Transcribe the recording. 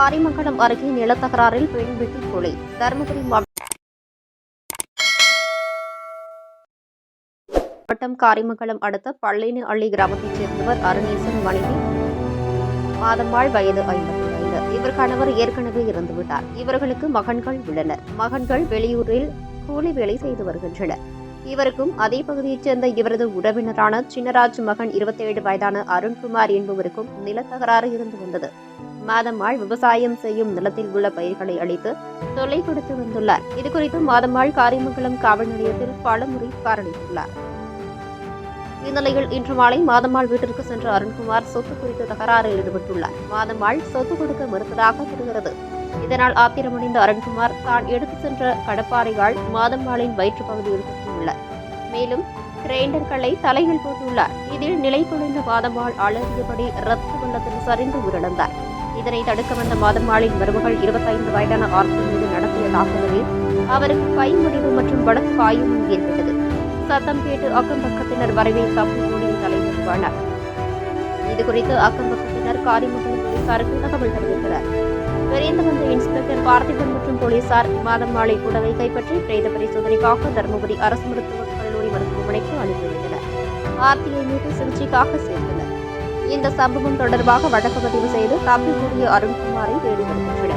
காரிமங்கலம் அருகே நிலத்தகராறில் பெண் வெட்டி கொலை. தருமபுரி மாவட்டம் காரிமங்கலம் அடுத்த பள்ளினு அள்ளி கிராமத்தைச் சேர்ந்தவர் அருணேசன் மனைவி. மாதம்மாள் வயது ஐம்பத்தி ஐந்து இவர் கணவர் ஏற்கனவே இறந்துவிட்டார். இவர்களுக்கு மகன்கள் உள்ளனர். மகன்கள் வெளியூரில் கூலி வேலை செய்து வருகின்றனர். இவருக்கும் அதே பகுதியைச் சேர்ந்த இவரது உறவினரான சின்னராஜ் மகன் இருபத்தேழு வயதான அருண்குமார் என்பவருக்கும் நிலத்தகராறு இருந்து வந்தது. மாதம்மாள் விவசாயம் செய்யும் நிலத்தில் உள்ள பயிர்களை அழித்து தொல்லை கொடுத்து வந்துள்ளார். இதுகுறித்து மாதம்மாள் காரியமங்கலம் காவல் நிலையத்தில் பலமுறை புகாரளித்துள்ளார் இந்நிலையில் இன்று மாலை மாதம்மாள் வீட்டிற்கு சென்ற அருண்குமார் சொத்து குறித்து தகராறில் ஈடுபட்டுள்ளார். மாதம்மாள் சொத்து கொடுக்க மறுத்ததாக தெரிகிறது. இதனால் ஆத்திரமடைந்த அருண்குமார் தான் எடுத்து சென்ற கடப்பாறையால் மாதம்மாளின் வயிற்று பகுதியில் குத்தியுள்ளார் மேலும் கிரைண்டர்களை தலையில் போட்டுள்ளார். இதில் நிலை குலைந்த மாதம்மாள் அலறியபடி ரத்த வெள்ளத்தில் சரிந்து உயிரிழந்தார். இதனை தடுக்க வந்த மாதம்மாளின் மருமகள் இருபத்தைந்து வயதான ஆர்த்தி மீது நடத்திய தாக்குதலில் அவருக்கு கை முடிவு மற்றும் வடக்கு காயமும் ஏற்பட்டது. சத்தம் கேட்டு அக்கம் பக்கத்தினர் வரவில் தப்பி ஓடிய தலைவருவானார் இதுகுறித்து அக்கம் பக்கத்தினர் காரிமங்கலம் போலீசாருக்கு தகவல் தெரிவித்தனர். விரைந்து வந்த இன்ஸ்பெக்டர் பார்த்திபன் மற்றும் போலீசார் மாதம்மாளை உடலை கைப்பற்றி பிரேத பரிசோதனைக்காக தருமபுரி அரசு மருத்துவக் கல்லூரி மருத்துவமனைக்கு அனுப்பி வைத்தனர் ஆர்த்தியை மீட்டு சிகிச்சைக்காக சேர்த்தனர் இந்த சம்பவம் தொடர்பாக வழக்கு பதிவு செய்து தப்பிக்கூடிய அருண்குமாரை தேடி வருகின்றனர்